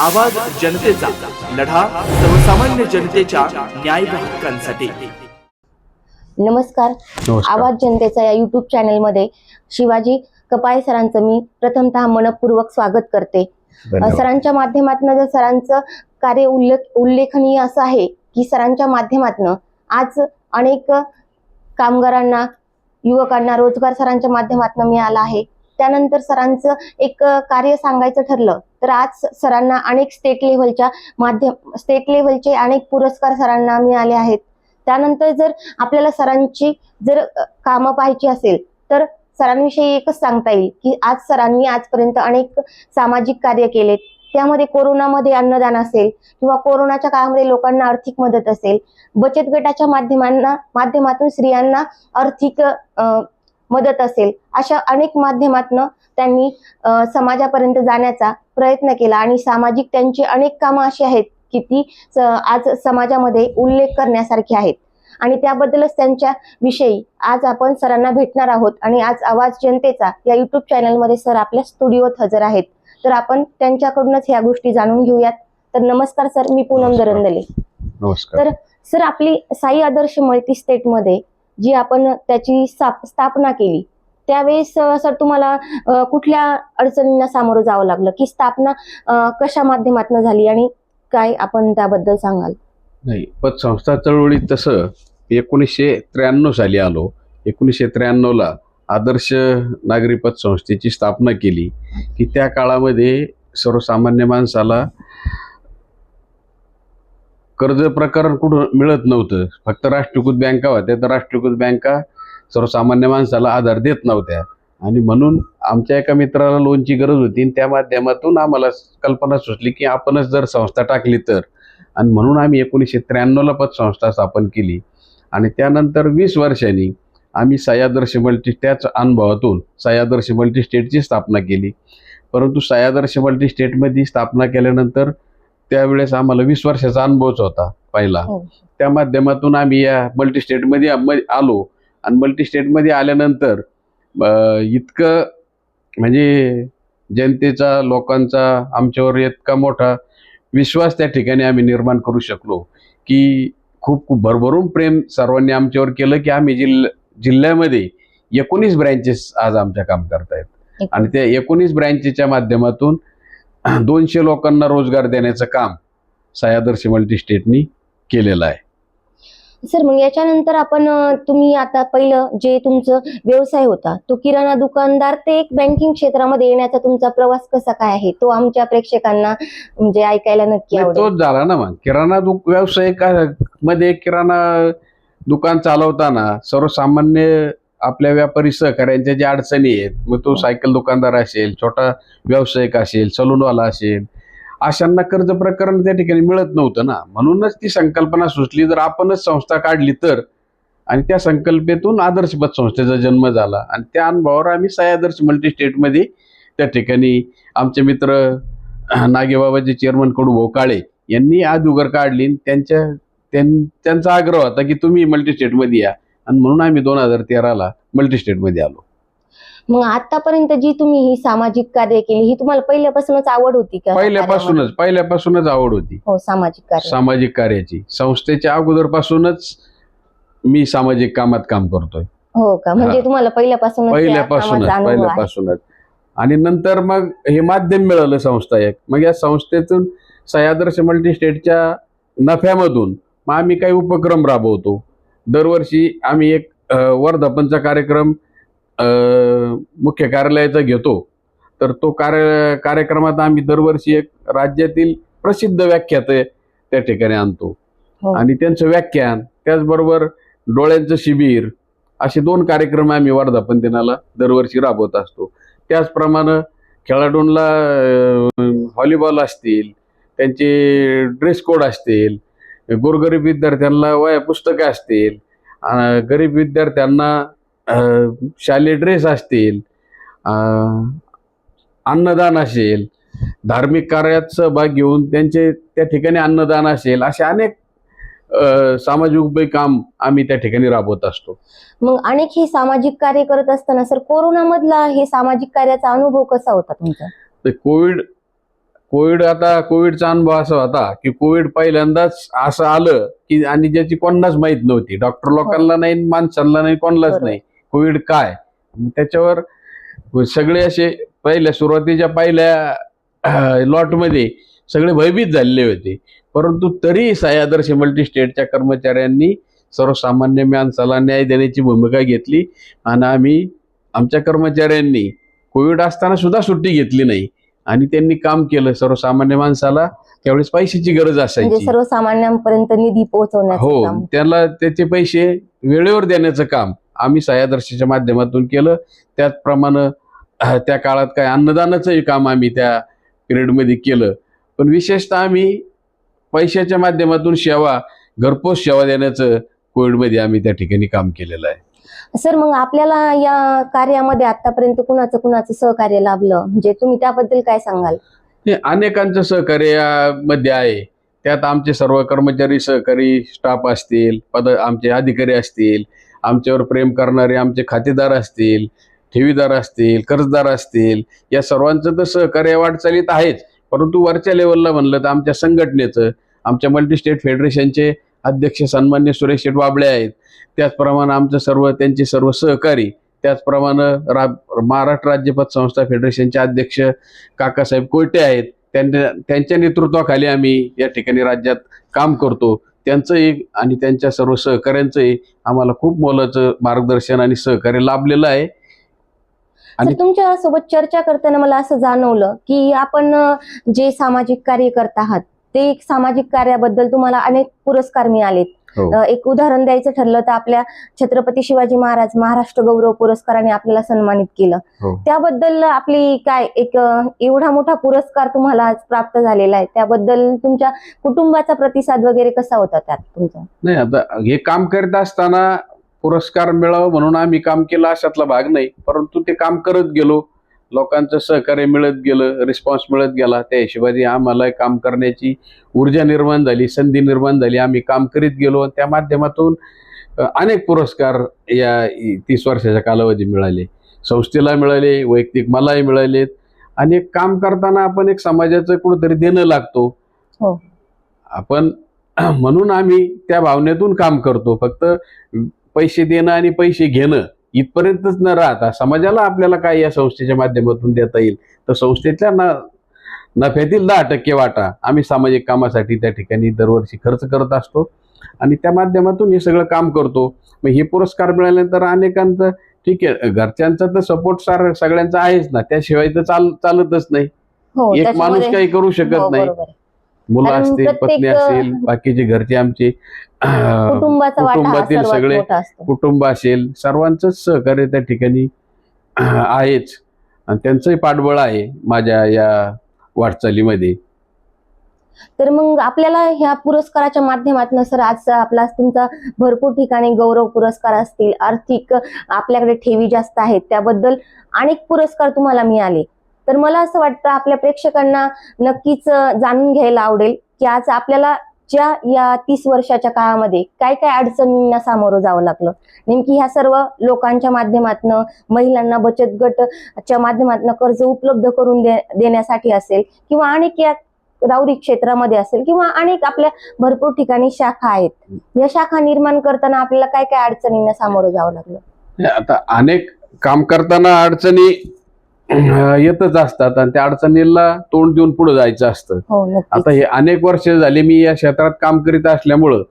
आवाज जनतेचा लढा सर्वसामान्य जनतेच्या न्याय हक्कांसाठी. नमस्कार. आवाज जनतेचा या युट्यूब चॅनलमध्ये शिवाजी कपाळे सरांचं मी प्रथमतः मनपूर्वक स्वागत करते. सरांच्या माध्यमातून जर सरांचं कार्य उल्लेख उल्लेखनीय असं आहे की सरांच्या माध्यमातून आज अनेक कामगारांना युवकांना रोजगार सरांच्या माध्यमातून मिळाला आहे त्यानंतर सरांचं एक कार्य सांगायचं ठरलं तर आज सरांना अनेक स्टेट लेव्हलच्या माध्यम स्टेट लेव्हलचे अनेक पुरस्कार सरांना मिळाले आहेत. त्यानंतर जर आपल्याला सरांची जर कामं पाहायची असेल तर सरांविषयी एकच सांगता येईल की आज सरांनी आजपर्यंत अनेक सामाजिक कार्य केलेत. त्यामध्ये कोरोनामध्ये अन्नदान असेल किंवा कोरोनाच्या काळामध्ये लोकांना आर्थिक मदत असेल बचत गटाच्या माध्यमांना माध्यमातून स्त्रियांना आर्थिक मदत असेल. अशा अनेक माध्यमातून त्यांनी समाजापर्यंत जाण्याचा प्रयत्न केला आणि सामाजिक त्यांची अनेक कामं अशी आहेत की ती आज समाजामध्ये उल्लेख करण्यासारखी आहेत. आणि त्याबद्दलच त्यांच्या विषयी आज आपण सरांना भेटणार आहोत आणि आज आवाज जनतेचा या युट्यूब चॅनलमध्ये सर आपल्या स्टुडिओत हजर आहेत. तर आपण त्यांच्याकडूनच ह्या गोष्टी जाणून घेऊयात. तर नमस्कार सर मी पूनम. दरंदले. नमस्कार. तर सर आपली साई आदर्श मल्टी स्टेटमध्ये जी आपण त्याची स्थाप- स्थापना केली. त्यावेळेस सर तुम्हाला कुठल्या अडचणींना सामोरं जावं लागलं? की स्थापना कशा माध्यमातून झाली आणि काय आपण त्याबद्दल सांगाल? नाही पतसंस्था चळवळीत तसं एकोणीसशे त्र्याण्णव साली आलो. एकोणीसशे त्र्याण्णवला आदर्श नागरी पतसंस्थेची स्थापना केली. की त्या काळामध्ये सर्वसामान्य माणसाला कर्ज प्रकरण कुठं मिळत नव्हतं. फक्त राष्ट्रीयकृत बँका होत्या. तर राष्ट्रीयकृत बँका सर्वसामान्य माणसाला आधार देत नव्हत्या. आणि म्हणून आमच्या एका मित्राला लोनची गरज होती. आणि त्या माध्यमातून आम्हाला कल्पना सुचली की आपणच जर संस्था टाकली तर. आणि म्हणून आम्ही एकोणीसशे त्र्याण्णवला पतसंस्था स्थापन केली. आणि त्यानंतर वीस वर्षांनी आम्ही सह्यादर्श मल्टी त्याच अनुभवातून सह्यादर्श मल्टी स्टेटची स्थापना केली. परंतु सह्यादर्श मल्टी स्टेटमध्ये स्थापना केल्यानंतर त्यावेळेस आम्हाला वीस वर्षाचा अनुभवच होता पहिला. हो. त्या माध्यमातून आम्ही या मल्टी स्टेटमध्ये आलो. आणि मल्टी स्टेटमध्ये आल्यानंतर इतकं म्हणजे जनतेचा लोकांचा आमच्यावर इतका मोठा विश्वास त्या ठिकाणी आम्ही निर्माण करू शकलो की खूप खूप भरभरून प्रेम सर्वांनी आमच्यावर केलं की आम्ही जिल्ह जिल्ह्यामध्ये एकोणीस ब्रँचेस आज आमच्या काम करतायत. आणि त्या एकोणीस ब्रँचेसच्या माध्यमातून दोनशे लोकांना रोजगार देण्याचं काम सयादर्श मल्टी स्टेटनी केलेलं आहे. सर मग याच्यानंतर आपण तुम्ही आता पहिलं जे तुमचं व्यवसाय होता तो किराणा दुकानदार ते एक बँकिंग क्षेत्रामध्ये येण्याचा तुमचा प्रवास कसा काय आहे? तो आमच्या प्रेक्षकांना म्हणजे ऐकायला नक्की तोच झाला ना मग. किराणा दु व्यावसायिकमध्ये किराणा दुकान चालवताना सर्वसामान्य आपल्या व्यापारी सहकाऱ्यांच्या ज्या अडचणी आहेत मग तो सायकल दुकानदार असेल छोटा व्यावसायिक असेल सलूनवाला असेल अशांना कर्ज प्रकरण त्या ठिकाणी मिळत नव्हतं ना. म्हणूनच ती संकल्पना सुचली. जर आपणच संस्था काढली तर आणि त्या संकल्पेतून आदर्श पतसंस्थेचा जन्म झाला. आणि त्या अनुभवावर आम्ही सयादर्श मल्टी स्टेटमध्ये त्या ठिकाणी आमचे मित्र नागेबाबाचे चेअरमन कडू भाऊ काळे यांनी आज उगर काढली. त्यांच्या त्यां- त्यांचा आग्रह होता की तुम्ही मल्टी स्टेटमध्ये या. आणि म्हणून आम्ही दोन हजार तेराला मल्टी स्टेटमध्ये आलो. मग आतापर्यंत जी तुम्ही ही सामाजिक कार्य केली ही तुम्हाला पहिल्यापासूनच आवड होती का? पहिल्यापासूनच पहिल्यापासूनच आवड होती. हो सामाजिक कार्य. सामाजिक कार्याची. संस्थेच्या अगोदरपासूनच मी सामाजिक कामात काम करतोय. हो का? म्हणजे हा. तुम्हाला पहिल्यापासूनच या पहिल्यापासूनच कामाचा अनुभव आहे. पहिल्यापासूनच. आणि नंतर मग हे माध्यम मिळालं संस्था एक. मग या संस्थेतून सयादर्श मल्टी स्टेटच्या नफ्यामधून मग आम्ही काही उपक्रम राबवतो. दरवर्षी आम्ही एक वर्धापनचा कार्यक्रम मुख्य कार्यालयाचा घेतो. तर तो कार्य कार्यक्रमात आम्ही दरवर्षी एक राज्यातील प्रसिद्ध व्याख्याते त्या ठिकाणी आणतो. हो. आणि त्यांचं व्याख्यान त्याचबरोबर डोळ्यांचं शिबिर असे दोन कार्यक्रम आम्ही वर्धापन दिनाला दरवर्षी राबवत असतो. त्याचप्रमाणे खेळाडूंना अं, व्हॉलीबॉल असतील त्यांचे ड्रेस कोड असतील गोरगरीब विद्यार्थ्यांना वया पुस्तकं असतील गरीब विद्यार्थ्यांना शालेय ड्रेस असतील अन्नदान असेल धार्मिक कार्यात सहभाग घेऊन त्यांचे त्या ठिकाणी अन्नदान असेल असे अनेक सामाजिक उपयोगी काम आम्ही त्या ठिकाणी राबवत असतो. मग अनेक हे सामाजिक कार्य करत असताना सर कोरोनामधला हे सामाजिक कार्याचा अनुभव कसा होता तुमचा? कोविड कोविड आता कोविडचा अनुभव असा होता की कोविड पहिल्यांदाच असं आलं की आणि ज्याची कोणालाच माहीत नव्हती. डॉक्टर लोकांना नाही माणसांना नाही कोणालाच. नाही. कोविड काय? त्याच्यावर सगळे असे पहिल्या सुरुवातीच्या पहिल्या लॉटमध्ये सगळे भयभीत झालेले होते. परंतु तरी साई आदर्श मल्टी स्टेटच्या कर्मचाऱ्यांनी सर्वसामान्य माणसाला न्याय देण्याची भूमिका घेतली. आणि आम्ही आमच्या कर्मचाऱ्यांनी कोविड असताना सुद्धा सुट्टी घेतली नाही. आणि त्यांनी काम केलं सर्वसामान्य माणसाला त्यावेळेस पैशाची गरज म्हणजे असायची सर्वसामान्यांपर्यंत निधी पोहोचवण्याचं हो त्याला त्याचे पैसे वेळेवर देण्याचं काम आम्ही सह्यादर्शीच्या माध्यमातून केलं. त्याचप्रमाणे अह, त्या काळात काय अन्नदानाचंही काम आम्ही त्या पिरियडमध्ये केलं. पण विशेषतः आम्ही पैशाच्या माध्यमातून सेवा घरपोच सेवा देण्याचं कोविडमध्ये आम्ही त्या ठिकाणी काम केलेलं आहे. सर मग आपल्याला या कार्यामध्ये आतापर्यंत कुणाचं कुणाचं सहकार्य लाभलं? म्हणजे तुम्ही त्याबद्दल काय सांगाल? हे अनेकांचं सहकार्य यामध्ये आहे. त्यात आमचे सर्व कर्मचारी सहकारी स्टाफ असतील पद आमचे अधिकारी असतील आमच्यावर प्रेम करणारे आमचे खातेदार असतील ठेवीदार असतील कर्जदार असतील या सर्वांचं तर सहकार्य वाटचालीत आहेच. परंतु वरच्या लेवलला म्हणलं तर आमच्या संघटनेचं आमच्या मल्टी स्टेट फेडरेशनचे अध्यक्ष सन्मान्य सुरेश शेठ वाबळे आहेत. त्याचप्रमाणे आमचं सर्व त्यांचे सर्व सहकारी त्याचप्रमाणे रा महाराष्ट्र राज्य पतसंस्था फेडरेशनचे अध्यक्ष काकासाहेब कोयटे आहेत. त्यांच्या त्यांच्या नेतृत्वाखाली आम्ही या ठिकाणी राज्यात काम करतो. त्यांचंही आणि त्यांच्या सर्व सहकाऱ्यांचंही आम्हाला खूप मोलाचं मार्गदर्शन आणि सहकार्य लाभलेलं आहे. आणि- तुमच्यासोबत चर्चा करताना मला असं जाणवलं की आपण जे सामाजिक कार्य करत आहात ते एक सामाजिक कार्याबद्दल तुम्हाला अनेक पुरस्कार मिळालेत. हो. एक उदाहरण द्यायचं ठरलं तर आपल्या छत्रपती शिवाजी महाराज महाराष्ट्र गौरव पुरस्काराने आपल्याला सन्मानित केलं. हो. त्याबद्दल आपली काय एक एवढा मोठा पुरस्कार तुम्हाला आज प्राप्त झालेला आहे. त्याबद्दल तुमच्या कुटुंबाचा प्रतिसाद वगैरे कसा होता त्यात तुमचा? नाही आता हे काम करत असताना पुरस्कार मिळावं म्हणून आम्ही काम केलं अशातला भाग नाही. परंतु ते काम करत गेलो. लोकांचं सहकार्य मिळत गेलं रिस्पॉन्स मिळत गेला त्या हिशोबाने आम्हाला काम करण्याची ऊर्जा निर्माण झाली संधी निर्माण झाली. आम्ही काम करीत गेलो त्या माध्यमातून अनेक पुरस्कार या तीस वर्षाच्या कालावधी मिळाले. संस्थेला मिळाले वैयक्तिक मलाही मिळालेत. आणि एक काम करताना आपण एक समाजाचं कुठंतरी देणं लागतो. हो. आपण म्हणून आम्ही त्या भावनेतून काम करतो. फक्त पैसे देणं आणि पैसे घेणं. इथपर्यंतच न राहता समाजाला आपल्याला काय या संस्थेच्या माध्यमातून देता येईल? तर संस्थेतल्या ना नफ्यातील दहा टक्के वाटा आम्ही सामाजिक कामासाठी त्या ठिकाणी दरवर्षी खर्च करत असतो. आणि त्या माध्यमातून हे सगळं काम करतो. मग हे पुरस्कार मिळाल्यानंतर अनेकांचं ठीक आहे घरच्यांचा तर सपोर्ट सार सगळ्यांचा आहेच ना. त्याशिवाय तर चाल चालतच नाही. हो एक माणूस काही करू शकत हो, नाही. मुलं असतील पत्नी असतील बाकीचे घरचे आमचे अं, कुटुंबाचा वाटा कुटुंबातील सगळे कुटुंब असेल सर्वांचंच सहकार्य त्या ठिकाणी आहेच. आणि त्यांचंही पाठबळ आहे माझ्या या वाटचालीमध्ये. तर मग आपल्याला ह्या पुरस्काराच्या माध्यमातून सर आज आपला तुमचा भरपूर ठिकाणी गौरव पुरस्कार असतील आर्थिक आपल्याकडे ठेवी जास्त आहेत त्याबद्दल अनेक पुरस्कार तुम्हाला मिळाले. तर मला असं वाटतं आपल्या प्रेक्षकांना नक्कीच जाणून घ्यायला आवडेल की आज आपल्याला ज्या या तीस वर्षाच्या काळामध्ये काय काय अडचणींना सामोरं जावं लागलं. नेमकी ह्या सर्व लोकांच्या माध्यमातून महिलांना बचत गटच्या माध्यमातून कर्ज उपलब्ध करून दे देण्यासाठी असेल किंवा अनेक या राऊरी क्षेत्रामध्ये असेल किंवा अनेक आपल्या भरपूर ठिकाणी शाखा आहेत. या शाखा निर्माण करताना आपल्याला काय काय अडचणींना सामोरं जावं लागलं? आता अनेक काम करताना अडचणी येतच असतात आणि त्या अडचणीला तोंड देऊन पुढे जायचं असतं. हो आता हे अनेक वर्ष झाली मी या क्षेत्रात काम करीत असल्यामुळं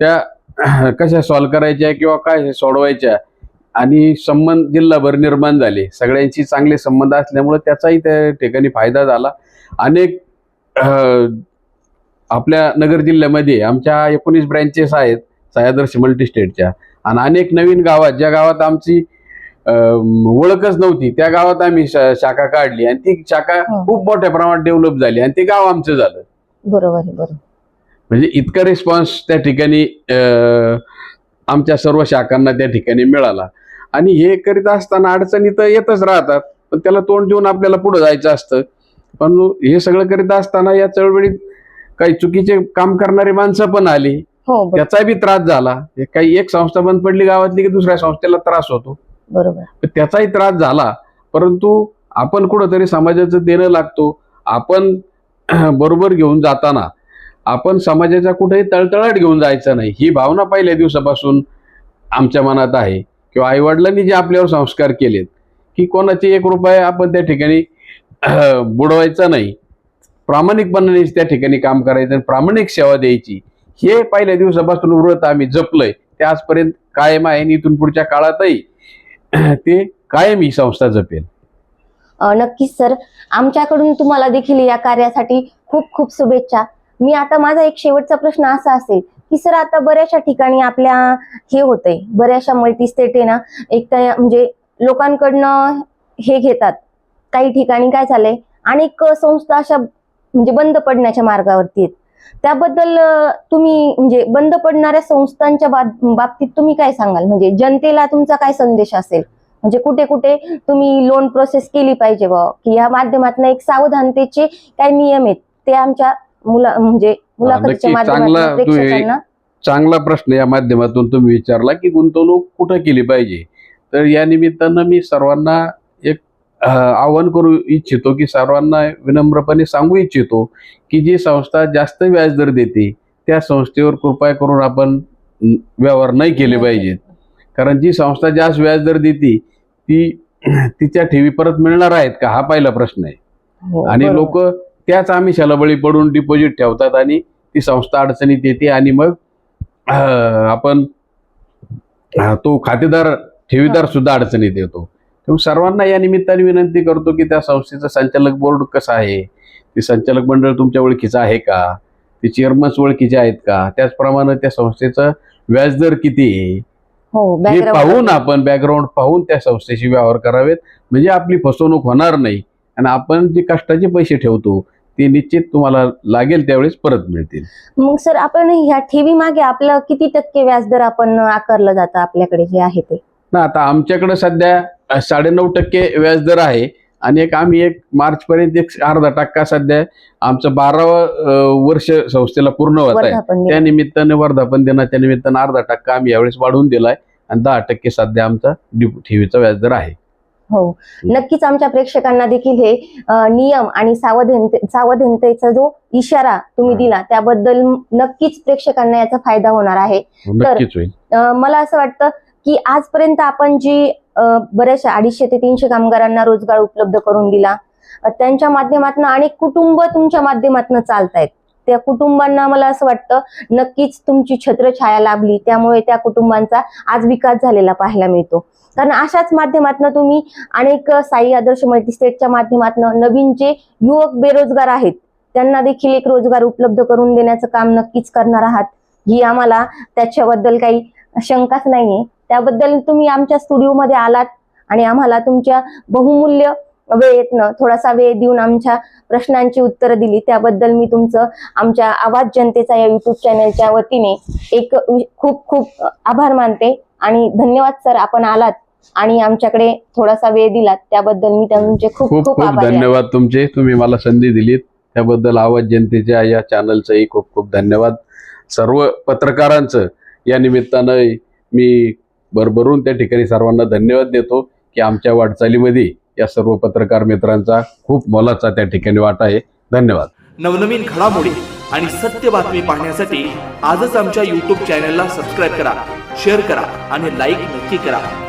त्या कशा सॉल्व्ह करायच्या किंवा काय हे सोडवायच्या आणि संबंध जिल्हाभर निर्माण झाले. सगळ्यांशी चांगले संबंध असल्यामुळं त्याचाही त्या ठिकाणी फायदा झाला. अनेक आपल्या नगर जिल्ह्यामध्ये आमच्या एकोणीस ब्रँचेस आहेत सह्यादर्श मल्टी स्टेटच्या आणि अनेक नवीन गावात ज्या गावात आमची ओळखच नव्हती. त्या गावात आम्ही शाखा काढली आणि ती शाखा हो. खूप मोठ्या प्रमाणात डेव्हलप झाली आणि ते गाव आमचं झालं. बरोबर म्हणजे इतका रिस्पॉन्स त्या ठिकाणी आमच्या सर्व शाखांना त्या ठिकाणी मिळाला. आणि हे करीत असताना अडचणी तर येतच राहतात पण त्याला तोंड देऊन आपल्याला पुढे जायचं असतं. पण हे सगळं करीत असताना या चळवळीत काही चुकीचे काम करणारी माणसं पण आली. हो ब- त्रास झाला. काही एक संस्था बंद पडली गावातली की दुसऱ्या संस्थेला त्रास होतो? बरोबर. त्याचाही त्रास झाला. परंतु आपण कुठंतरी समाजाचं देणं लागतो. आपण बरोबर घेऊन जाताना आपण समाजाच्या कुठेही तळतळाट घेऊन जायचं नाही. ही भावना पहिल्या दिवसापासून आमच्या मनात आहे. किंवा आईवडिलांनी जे आपल्यावर संस्कार केलेत की कोणाचे एक रुपये आपण त्या ठिकाणी बुडवायचा नाही. प्रामाणिकपणाने त्या ठिकाणी काम करायचं आणि प्रामाणिक सेवा द्यायची. हे पहिल्या दिवसापासून व्रत आम्ही जपलंय. ते आजपर्यंत कायम आहे आणि इथून पुढच्या काळातही ते कायम ही संस्था जपेल. नक्कीच सर. आमच्याकडून तुम्हाला देखील या कार्यासाठी खूप खूप शुभेच्छा. मी आता माझा एक शेवटचा प्रश्न असा असेल की सर आता बऱ्याचशा ठिकाणी आपल्या हे होतंय बऱ्याचशा मल्टीस्टेट आहे ना एक तर म्हणजे लोकांकडनं हे घेतात. काही ठिकाणी काय झालंय? अनेक संस्था अशा म्हणजे बंद पडण्याच्या मार्गावरती आहेत. त्याबद्दल तुम्ही म्हणजे बंद पडणाऱ्या संस्थांच्या बाब- बाबतीत तुम्ही काय सांगाल? म्हणजे जनतेला तुमचा काय संदेश असेल? म्हणजे कुठे कुठे तुम्ही लोन प्रोसेस केली पाहिजे बा की या माध्यमातून एक सावधानतेचे काय नियम आहेत? ते आमच्या मुला म्हणजे मुलाखतीच्या माध्यमातून चांगला प्रश्न या माध्यमातून तुम्ही विचारला की गुंतवणूक कुठं केली पाहिजे? तर या निमित्तानं मी सर्वांना आवाहन करू इच्छितो की सर्वांना विनम्रपणे सांगू इच्छितो की जी संस्था जास्त व्याजदर देते त्या संस्थेवर कृपया करून आपण व्यवहार नाही केले पाहिजेत. कारण जी संस्था जास्त व्याजदर देते ती तिच्या ठेवी परत मिळणार आहेत का? हा पहिला प्रश्न आहे. हो, आणि. लोक त्याच आमिषाला बळी पडून डिपॉझिट ठेवतात आणि ती संस्था अडचणीत येते आणि मग आपण तो खातेदार ठेवीदार सुद्धा अडचणीत येतो. त्यामुळे सर्वांना या निमित्ताने विनंती करतो की त्या संस्थेचं संचालक बोर्ड कसं आहे? ते संचालक मंडळ तुमच्या ओळखीचं आहे का? ते चेअरमन्स ओळखीचे आहेत का? त्याचप्रमाणे त्या संस्थेचं व्याजदर किती आहे? हो हे पाहून. आपण बॅकग्राऊंड पाहून त्या संस्थेशी व्यवहार करावेत. म्हणजे आपली फसवणूक होणार नाही. आणि आपण जे कष्टाचे पैसे ठेवतो ते निश्चित तुम्हाला लागेल त्यावेळेस परत मिळतील. मग सर आपण ह्या ठेवी मागे आपलं किती टक्के व्याजदर आपण आकारलं जातं आपल्याकडे जे आहे ते? ना आता आमच्याकडे सध्या साडेनऊ टक्के व्याजदर आहे. आणि एक आम्ही एक मार्च पर्यंत एक अर्धा टक्का सध्या आमचं बारावं वर्ष संस्थेला पूर्ण होत आहे. त्या. निमित्ताने वर्धापन दिनाच्या निमित्तानं अर्धा टक्का आम्ही यावेळेस वाढवून दिलाय. आणि दहा टक्के सध्या आमचा ठेवीचा व्याजदर आहे. हो. नक्कीच आमच्या प्रेक्षकांना देखील हे नियम आणि सावधानते सावधानतेचा जो इशारा तुम्ही हा. दिला त्याबद्दल नक्कीच प्रेक्षकांना याचा फायदा होणार आहे. नक्कीच होईल. अ, मला असं वाटतं की आजपर्यंत आपण जी बऱ्याचशा अडीचशे ते तीनशे कामगारांना रोजगार उपलब्ध करून दिला. त्यांच्या माध्यमातून अनेक कुटुंब तुमच्या माध्यमातून चालतायत. त्या कुटुंबांना मला असं वाटतं नक्कीच तुमची छत्रछाया लाभली. त्यामुळे त्या कुटुंबांचा आज विकास झालेला पाहायला मिळतो. कारण अशाच माध्यमातून तुम्ही अनेक साई आदर्श मल्टीस्टेटच्या माध्यमातून नवीन जे युवक बेरोजगार आहेत त्यांना देखील एक रोजगार उपलब्ध करून देण्याचं काम नक्कीच करणार आहात. ही आम्हाला त्याच्याबद्दल काही शंकाच नाहीये. त्याबद्दल तुम्ही आमच्या स्टुडिओमध्ये आलात आणि आम्हाला तुमच्या बहुमूल्य वेळेतनं थोडासा वेळ देऊन आमच्या प्रश्नांची उत्तरं दिली. त्याबद्दल मी तुमचं आमच्या आवाज जनतेचा या युट्यूब चॅनलच्या वतीने एक खूप खूप आभार मानते आणि धन्यवाद सर आपण आलात आणि आमच्याकडे थोडासा वेळ दिलात. त्याबद्दल मी तुमचे खूप खूप आभारी. धन्यवाद तुमचे. तुम्ही मला संधी दिलीत. त्याबद्दल आवाज जनतेच्या या चॅनलचंही खूप खूप धन्यवाद. सर्व पत्रकारांचं या निमित्तानं मी भरभरून त्या ठिकाणी सर्वांना धन्यवाद देतो की आमच्या वाटचालीमध्ये या सर्व पत्रकार मित्रांचा खूप मोलाचा त्या ठिकाणी वाटा आहे. धन्यवाद. नवनवीन घडामोडी आणि सत्य बातमी पाहण्यासाठी आजच आमच्या यूट्यूब चॅनलला सबस्क्राईब करा शेअर करा आणि लाईक नक्की करा.